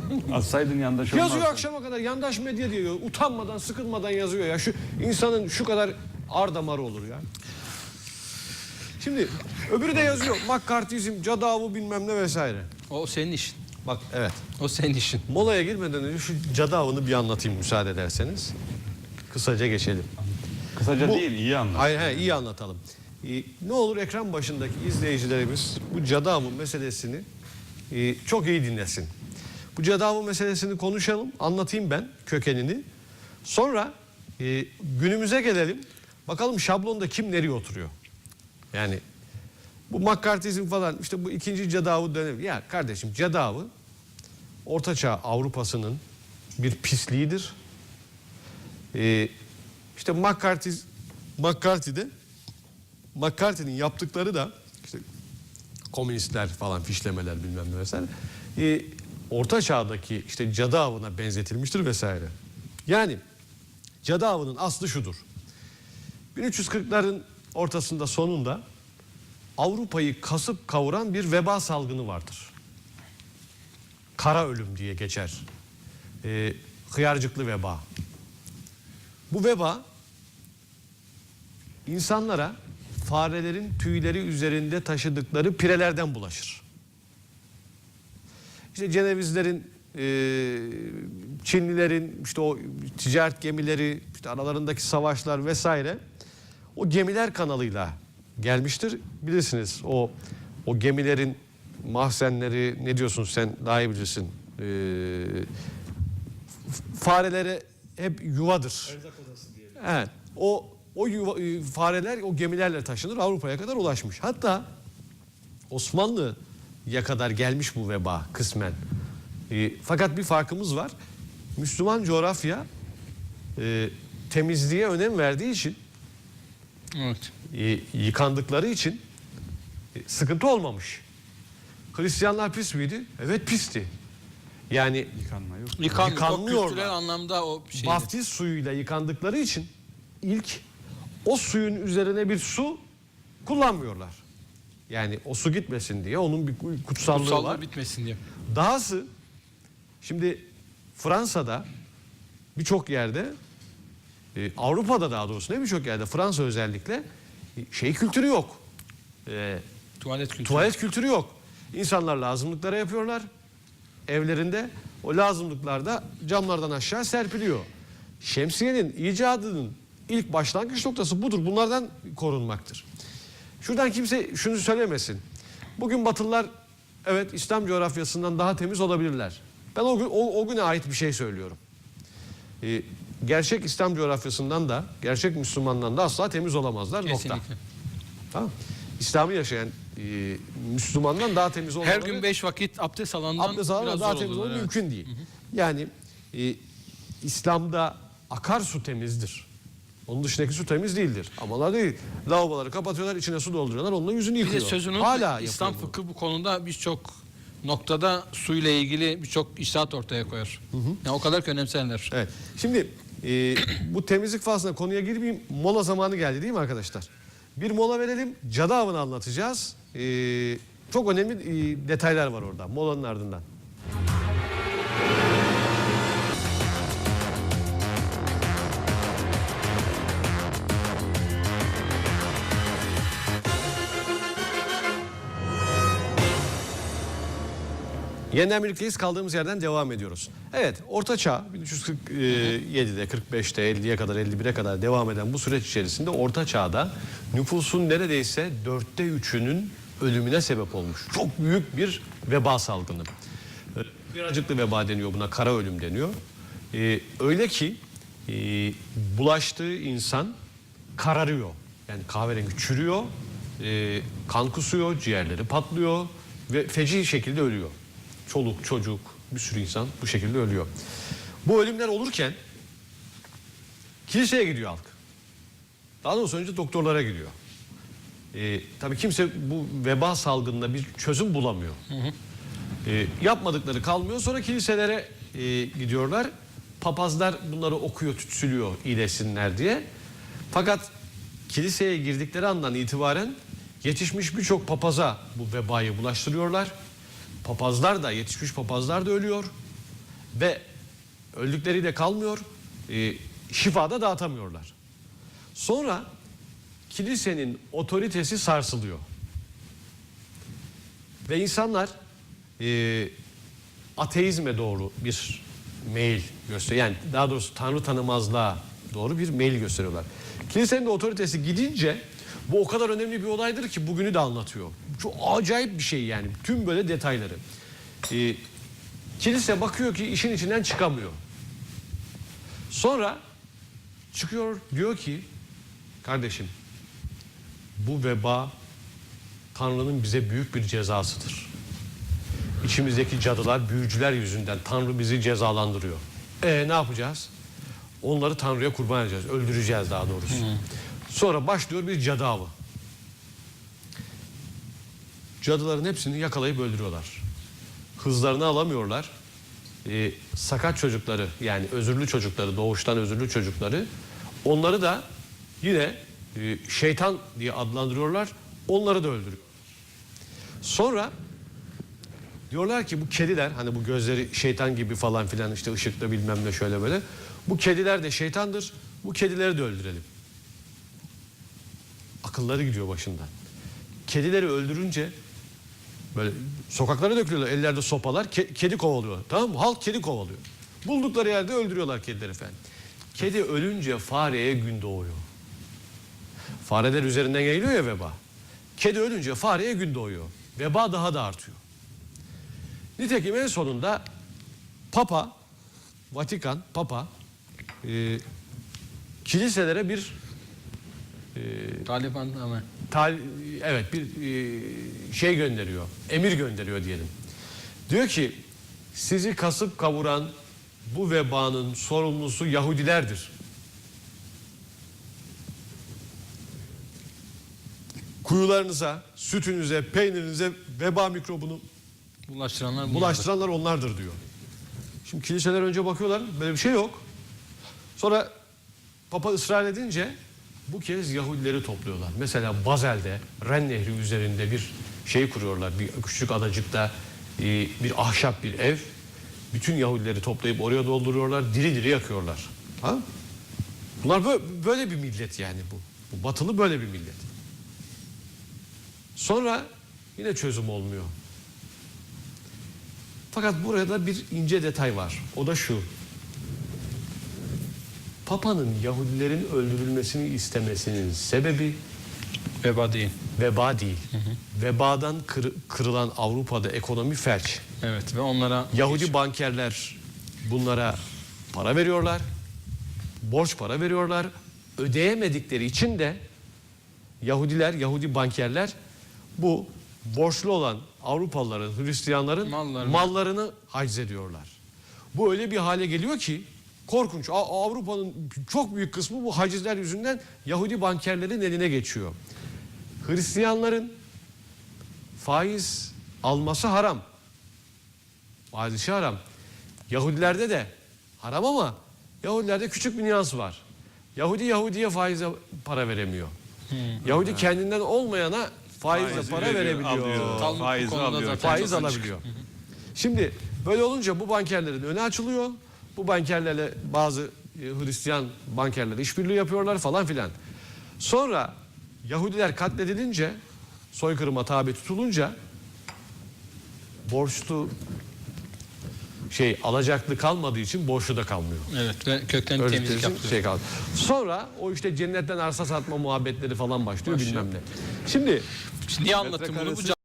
Atsaydın yandaş olmazdı. Yazıyor akşama kadar yandaş medya diyor. Utanmadan, sıkılmadan yazıyor ya. Şu insanın şu kadar ar damarı olur ya. Şimdi öbürü de yazıyor. McCarthyizm, cadavu bilmem ne vesaire. O senin işin. Bak evet. O senin işin. Molaya girmeden önce şu cadavını bir anlatayım müsaade ederseniz. Kısaca geçelim. Kısaca Bu- değil iyi anlat. Hayır hayır iyi anlatalım. Ee, ne olur ekran başındaki izleyicilerimiz bu cadavı meselesini e, çok iyi dinlesin. Bu cadavı meselesini konuşalım, anlatayım ben kökenini. Sonra e, günümüze gelelim. Bakalım şablonda kim nereye oturuyor? Yani bu McCarthyizm falan işte bu ikinci cadavı dönemi. Ya kardeşim cadavı Ortaçağ Avrupa'sının bir pisliğidir. Ee, işte McCarthy, McCarthy'de McCarthy'nin yaptıkları da işte komünistler falan fişlemeler bilmem ne vesaire. Ee, Orta Çağ'daki işte cadı avına benzetilmiştir vesaire. Yani cadı avının aslı şudur. 1340'ların ortasında sonunda Avrupa'yı kasıp kavuran bir veba salgını vardır. Kara ölüm diye geçer. Ee, hıyarcıklı veba. Bu veba insanlara farelerin tüyleri üzerinde taşıdıkları pirelerden bulaşır. İşte Cenevizlerin, e, Çinlilerin, işte o ticaret gemileri, işte aralarındaki savaşlar vesaire o gemiler kanalıyla gelmiştir. Bilirsiniz o o gemilerin mahzenleri ne diyorsun sen daha iyi bilirsin. E, farelere hep yuvadır. Evet. O o yuva, e, fareler o gemilerle taşınır Avrupa'ya kadar ulaşmış. Hatta Osmanlı'ya kadar gelmiş bu veba kısmen. E, fakat bir farkımız var. Müslüman coğrafya e, temizliğe önem verdiği için Evet. e, yıkandıkları için e, sıkıntı olmamış. Hristiyanlar pis miydi? Evet pisti. Yani Yıkanma yok. Yıkan, Yıkanmıyorlar. o kültürel anlamda o şey. Vaftiz suyuyla yıkandıkları için ilk o suyun üzerine bir su kullanmıyorlar. Yani o su gitmesin diye onun bir kutsallığı Kutsallığı var. bitmesin diye. Dahası şimdi Fransa'da birçok yerde e, Avrupa'da daha doğrusu ne birçok yerde Fransa özellikle e, şey kültürü yok. E, Tuvalet kültürü. Tuvalet kültürü yok. İnsanlar lazımlıklara yapıyorlar evlerinde. O lazımlıklar da camlardan aşağı serpiliyor. Şemsiyenin icadının ilk başlangıç noktası budur. Bunlardan korunmaktır. Şuradan kimse şunu söylemesin. Bugün Batılılar evet İslam coğrafyasından daha temiz olabilirler. Ben o, gün, o, o güne ait bir şey söylüyorum. Ee, gerçek İslam coğrafyasından da, gerçek Müslümandan da asla temiz olamazlar. Nokta. Kesinlikle. Tamam. İslam'ı yaşayan e, Müslümandan daha temiz olmaları... Her gün beş vakit abdest alandan abdest alanla biraz daha temiz olmak evet. mümkün değil. Yani e, İslam'da akarsu temizdir. Onun dışındaki su temiz değildir. Ama onlar değil. Lavaboları kapatıyorlar, içine su dolduruyorlar, onunla yüzünü Bir yıkıyor. de sözünün Hala İslam fıkhı bu konuda birçok noktada suyla ilgili birçok iştahat ortaya koyar. Yani o kadar ki önemserler. Evet. Şimdi e, bu temizlik faslına konuya girmeyeyim. Mola zamanı geldi değil mi arkadaşlar? Bir mola verelim. Cadı avını anlatacağız. E, çok önemli e, detaylar var orada molanın ardından. Yeniden birlikteyiz. Kaldığımız yerden devam ediyoruz. Evet, Orta Çağ 1347'de, 45'te, 50'ye kadar, 51'e kadar devam eden bu süreç içerisinde Orta Çağ'da nüfusun neredeyse dörtte üçünün ölümüne sebep olmuş. Çok büyük bir veba salgını. Ee, Viracıklı veba deniyor buna, kara ölüm deniyor. Ee, öyle ki e, bulaştığı insan kararıyor. Yani kahverengi çürüyor, e, kan kusuyor, ciğerleri patlıyor ve feci şekilde ölüyor. Çoluk, çocuk, bir sürü insan bu şekilde ölüyor. Bu ölümler olurken kiliseye gidiyor halk. Daha doğrusu önce doktorlara gidiyor. Ee, tabii kimse bu veba salgınına bir çözüm bulamıyor. Ee, yapmadıkları kalmıyor. Sonra kiliselere e, gidiyorlar. Papazlar bunları okuyor, tütsülüyor iyileşsinler diye. Fakat kiliseye girdikleri andan itibaren yetişmiş birçok papaza bu vebayı bulaştırıyorlar. Papazlar da, yetişmiş papazlar da ölüyor. Ve öldükleri de kalmıyor. E, şifa da dağıtamıyorlar. Sonra kilisenin otoritesi sarsılıyor. Ve insanlar e, ateizme doğru bir meyil gösteriyor. Yani daha doğrusu Tanrı tanımazlığa doğru bir meyil gösteriyorlar. Kilisenin de otoritesi gidince bu o kadar önemli bir olaydır ki bugünü de anlatıyor. Çok acayip bir şey yani. Tüm böyle detayları. E, kilise bakıyor ki işin içinden çıkamıyor. Sonra çıkıyor diyor ki kardeşim bu veba Tanrı'nın bize büyük bir cezasıdır. İçimizdeki cadılar, büyücüler yüzünden Tanrı bizi cezalandırıyor. E ne yapacağız? Onları Tanrı'ya kurban edeceğiz. Öldüreceğiz daha doğrusu. Sonra başlıyor bir cadı avı. Cadıların hepsini yakalayıp öldürüyorlar. Hızlarını alamıyorlar. Ee, sakat çocukları yani özürlü çocukları, doğuştan özürlü çocukları onları da yine e, şeytan diye adlandırıyorlar. Onları da öldürüyor. Sonra diyorlar ki bu kediler hani bu gözleri şeytan gibi falan filan işte ışıkta bilmem ne şöyle böyle. Bu kediler de şeytandır. Bu kedileri de öldürelim. Akılları gidiyor başından. Kedileri öldürünce böyle sokaklara dökülüyorlar. Ellerde sopalar. ke- kedi kovalıyor. Tamam mı? Halk kedi kovalıyor. Buldukları yerde öldürüyorlar kedileri efendim. Kedi ölünce fareye gün doğuyor. Fareler üzerinden geliyor ya veba. Kedi ölünce fareye gün doğuyor. Veba daha da artıyor. Nitekim en sonunda Papa, Vatikan, Papa e, kiliselere bir Taliban ama tal, evet bir e, şey gönderiyor. Emir gönderiyor diyelim. Diyor ki sizi kasıp kavuran bu vebanın sorumlusu Yahudilerdir. Kuyularınıza, sütünüze, peynirinize veba mikrobunu bulaştıranlar bulaştıranlar onlardır diyor. Şimdi kiliseler önce bakıyorlar böyle bir şey yok. Sonra Papa ısrar edince bu kez Yahudileri topluyorlar. Mesela Bazel'de Ren Nehri üzerinde bir şey kuruyorlar. Bir küçük adacıkta e, bir ahşap bir ev. Bütün Yahudileri toplayıp oraya dolduruyorlar. Diri diri yakıyorlar. Ha? Bunlar bö- böyle bir millet yani bu. Bu batılı böyle bir millet. Sonra yine çözüm olmuyor. Fakat burada bir ince detay var. O da şu. Papa'nın Yahudilerin öldürülmesini istemesinin sebebi Veba değil. veba değil. Vebadan kır- kırılan Avrupa'da ekonomi felç. Evet ve onlara Yahudi bankerler bunlara para veriyorlar. Borç para veriyorlar. Ödeyemedikleri için de Yahudiler, Yahudi bankerler bu borçlu olan Avrupalıların, Hristiyanların Mallarını. mallarını haciz ediyorlar. Bu öyle bir hale geliyor ki korkunç. Avrupa'nın çok büyük kısmı bu hacizler yüzünden Yahudi bankerlerin eline geçiyor. Hristiyanların faiz alması haram. Faiz işi haram. Yahudilerde de haram ama Yahudilerde küçük bir nüans var. Yahudi Yahudiye faize para veremiyor. Yahudi kendinden olmayana faizle Faizi para veriyor, verebiliyor. alıyor, faizi Faiz çok açık. alabiliyor. Şimdi böyle olunca bu bankerlerin önü açılıyor. Bu bankerlerle bazı e, Hristiyan bankerler işbirliği yapıyorlar falan filan. Sonra Yahudiler katledilince, soykırıma tabi tutulunca borçlu şey alacaklı kalmadığı için borçlu da kalmıyor. Evet ve kökten Öyle temizlik yapılıyor. şey kaldı. Sonra o işte cennetten arsa satma muhabbetleri falan başlıyor, bilmem ne. Şimdi Niye anlattım bunu? Bu